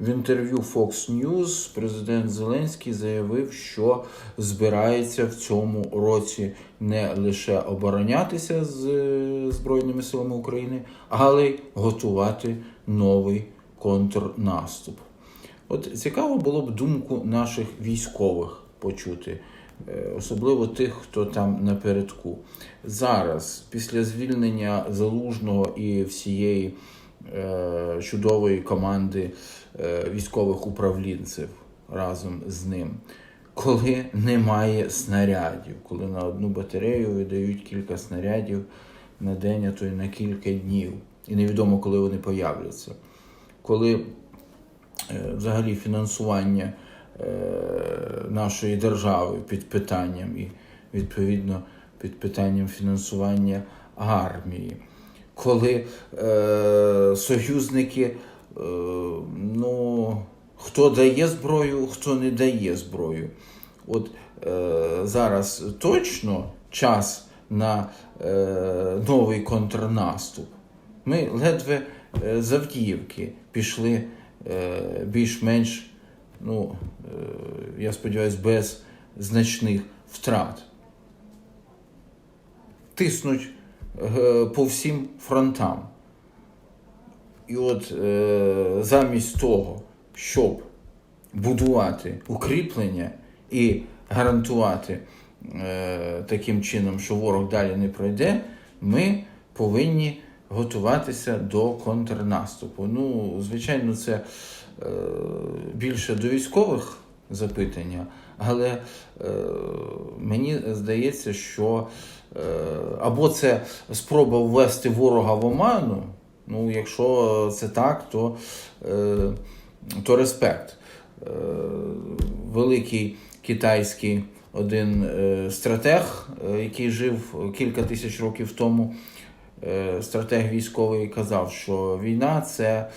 В інтерв'ю Fox News президент Зеленський заявив, що збирається в цьому році не лише оборонятися з е, Збройними силами України, але й готувати новий контрнаступ. От цікаво було б думку наших військових почути, е, особливо тих, хто там напередку. Зараз, після звільнення залужного і всієї е, чудової команди військових управлінців разом з ним, коли немає снарядів, коли на одну батарею видають кілька снарядів на день, а то й на кілька днів, і невідомо, коли вони появляться. Коли е, взагалі фінансування е, нашої держави під питанням і відповідно під питанням фінансування армії, коли е, союзники, е, хто дає зброю, хто не дає зброю. От е, зараз точно час на е, новий контрнаступ. Ми ледве е, з Авдіївки пішли е, більш-менш, ну, е, я сподіваюся, без значних втрат. Тиснуть е, по всім фронтам. І от е, замість того, щоб будувати укріплення і гарантувати е, таким чином, що ворог далі не пройде, ми повинні готуватися до контрнаступу. Ну, звичайно, це е, більше до військових запитання, але е, мені здається, що е, або це спроба ввести ворога в оману. Ну, якщо це так, то, е, то респект. Е, великий китайський один е, стратег, е, який жив кілька тисяч років тому, стратег військовий казав, що війна це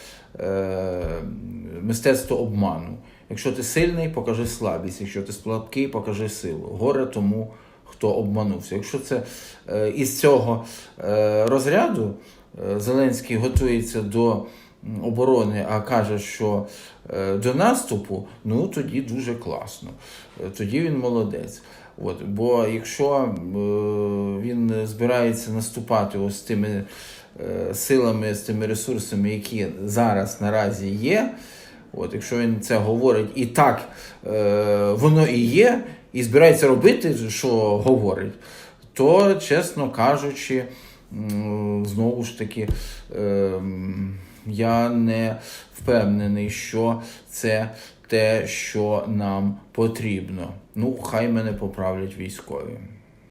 мистецтво обману. Якщо ти сильний, покажи слабість. Якщо ти слабкий, покажи силу. Горе тому, хто обманувся. Якщо це із цього розряду Зеленський готується до оборони, а каже, що е, до наступу, ну тоді дуже класно. Е, Тоді він молодець. От, бо якщо е, він збирається наступати ось тими е, силами, з тими ресурсами, які зараз наразі є, от, якщо він це говорить і так воно і є, і збирається робити, що говорить, то, чесно кажучи, знову ж таки, ем, я не впевнений, що це те, що нам потрібно. Ну, хай мене поправлять військові.